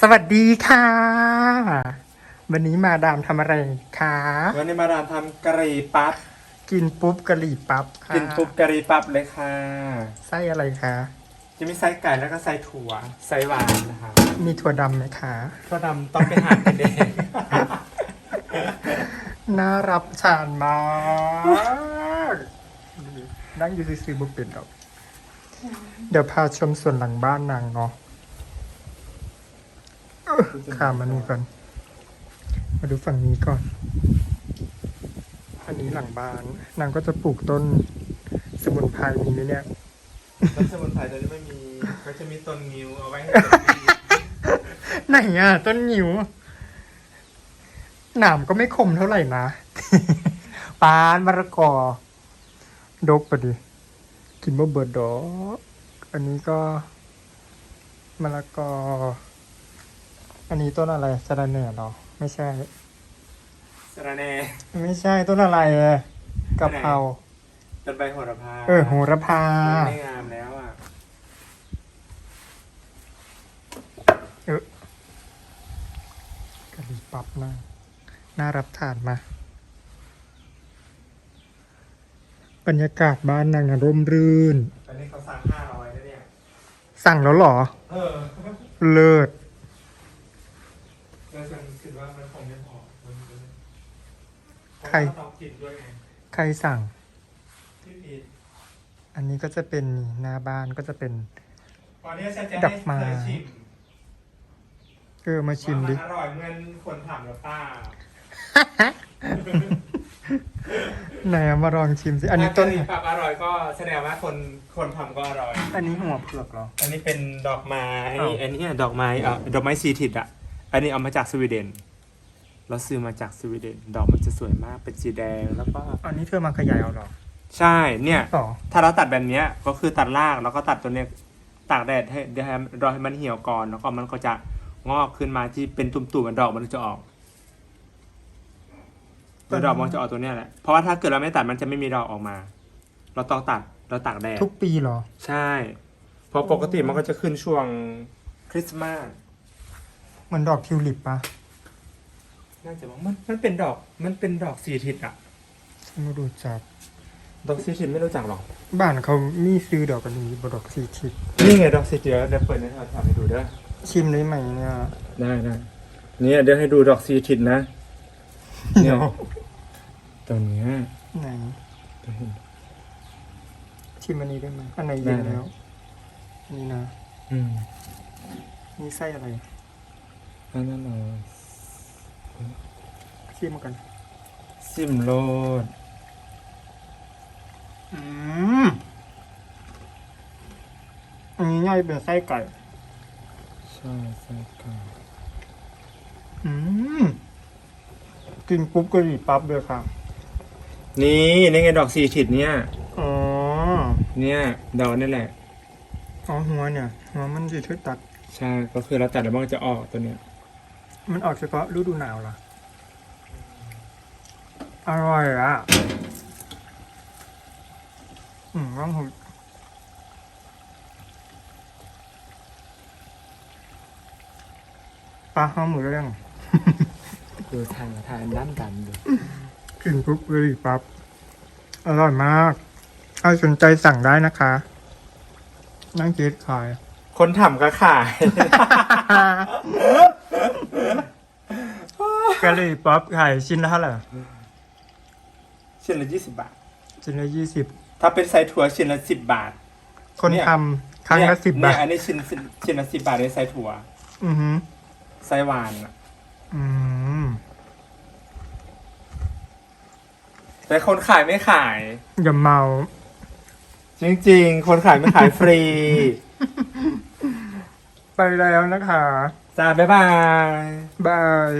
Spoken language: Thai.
สวัสดีค่ะ วันนี้มาดามทำอะไรคะวันนี้มาดามทำกะหรี่ปั๊บกินปุ๊บกะหรี่ปั๊บค่ะกินปุ๊บกะหรี่ปั๊บเลยค่ะ ไส้อะไรคะจะมีไส้ไก่แล้วก็ไส้ถั่วไส้หวานนะครับมีถั่วดำไหมคะก็ดำต้องไปหากันเองน่ารับทานมากนั่งอยู่ซื้อๆบุเป็นดอก เดี๋ยวพาชมส่วนหลังบ้านนางเนาะเอ้อ ข้ามมานี่ก่อน มาดูฝั่งนี้ก่อน อันนี้หลังบ้าน นางก็จะปลูกต้นสมุนไพรมีไหมเนี่ยต้นสมุนไพรตัวนี้ไม่มีเขาจะมีต้นงิ้วเอาไว้ให้ต้นปีไหนอะ ต้นหิวหนามก็ไม่คมเท่าไหร่นะ ปานมะละกอ ดกปะดิ กินบ่เบิดดอก อันนี้ก็มะละกอ อันนี้ต้นอะไรสะระแหน่เหรอ ไม่ใช่ สระแหน่ไม่ใช่ต้นอะไรอะกะเพราต้นใบโหระพาเออโหระพามันไม่งามแล้วอะกะหรี่ปั๊บนะน่ารับทานมา บรรยากาศบ้านนางน่ะร่มรื่น ตอนนี้เขาสั่งห้าร้อยแล้วเนี่ย สั่งแล้วเหรอ เออ เลิศ แล้วฉันคิดว่ามันคงไม่พอมันจะ ใครต้องกินด้วยไงใครสั่ง พี่พีทอันนี้ก็จะเป็นนี่หน้าบ้านก็จะเป็น ตอนนี้ฉันจะดให้อกไม้เธอชิมเออมาชิมดิ ว่ามันอร่อยเหมือนคนทำหรือเปล่าไหนเอามาลองชิมสิ อันนี้ต้น ถ้ากะหรี่ปั๊บอร่อยก็แสดงว่าคนคนทำก็อร่อย อันนี้หัวเผือกเหรอ อันนี้เป็นดอกไม้อ้าว อันนี้ดอกไม้อะดอกไม้ซีทิดอะ อันนี้เอามาจากสวีเดน เราซื้อมาจากสวีเดนดอกมันจะสวยมากเป็นสีแดงแล้วก็ อันนี้เธอมาขยายเอาเหรอใช่เนี่ย ต่อถ้าเราตัดแบบเนี้ยก็คือตัดรากแล้วก็ตัดตัวเนี้ยตากแดดให้เดี๋ยวให้รอให้มันเหี่ยวก่อนแล้วก็มันก็จะงอกขึ้นมาที่เป็นตุ่มๆเหมือนดอกมันจะออกตัวดอกมันจะออกตัวเนี้ยแหละเพราะว่าถ้าเกิดเราไม่ตัดมันจะไม่มีดอกออกมา เราต้องตัดเราตากแดดทุกปีเหรอ ใช่เพราะปกติมันก็จะขึ้นช่วงคริสต์มาสเหมันดอกทิวลิปปะ น่าจะว่ามันมันเป็นดอก มันเป็นดอกสีทิศอะฉันไม่รู้จักดอกสีทิศไม่รู้จักหรอก บ้านเขามีซื้อดอกกันนี้บดอกสีทิศนี่ไงดอกสีทิศเดี๋ยวเดี๋ยวเปิดในโทรศัพท์ให้ดูเด้อชิมได้ไหมเนี่ยได้ได้เนี่ยเดี๋ยวให้ดูดอกสีทิศนะเดี๋ยวตัวเนี้ยไหนตัวเห็นชิมอันนี้ได้ไหมอันไหนเย็นได้แล้วนี่นะ อืมนี่ไส้อะไรอันนั้นเรา ชิมกันซิมโรดอืมอันนี้ง่ายเป็นไส้ไก่ ใช่ใช่ค่ะอืมกินปุ๊บก็หยีปั๊บเลยค่ะนี่นี่ไงดอกสีทิศเนี่ย อ๋อ เนี่ยดอกนี่แหละ อ๋อหัวเนี่ยหัวมันจะช่วยตัด ใช่ ก็คือเราตัดแล้วมันก็จะออกตัวเนี้ย มันออกเฉพาะฤดูหนาวเหรอ อร่อยอะ อืมว่างหุยปลาห้าหมูเรื่อง ดูทางทางด้านดำดูกินปุ๊บเลยปั๊บ อร่อยมาก ถ้าสนใจสั่งได้นะคะ นั่งเจ็ดขาย คนทำก็ขาย กะหรี่ปั๊บขายชิ้นละเท่าไหร่ชิ้นละยี่สิบบาท ชิ้นละยี่สิบถ้าเป็นไส้ถั่วชิ้นละสิบบาท คนเนี่ย ทำครั้งละสิบบาท เนี่ยอันนี้ชิ้นชิ้นชิ้นละสิบบาทในไส้ถั่วอือหือไส้หวานอะอืมแต่คนขายไม่ขาย อย่าเมา จริง ๆ คนขายไม่ขายฟรี ไปแล้วนะคะ จ้าบ๊ายบาย บาย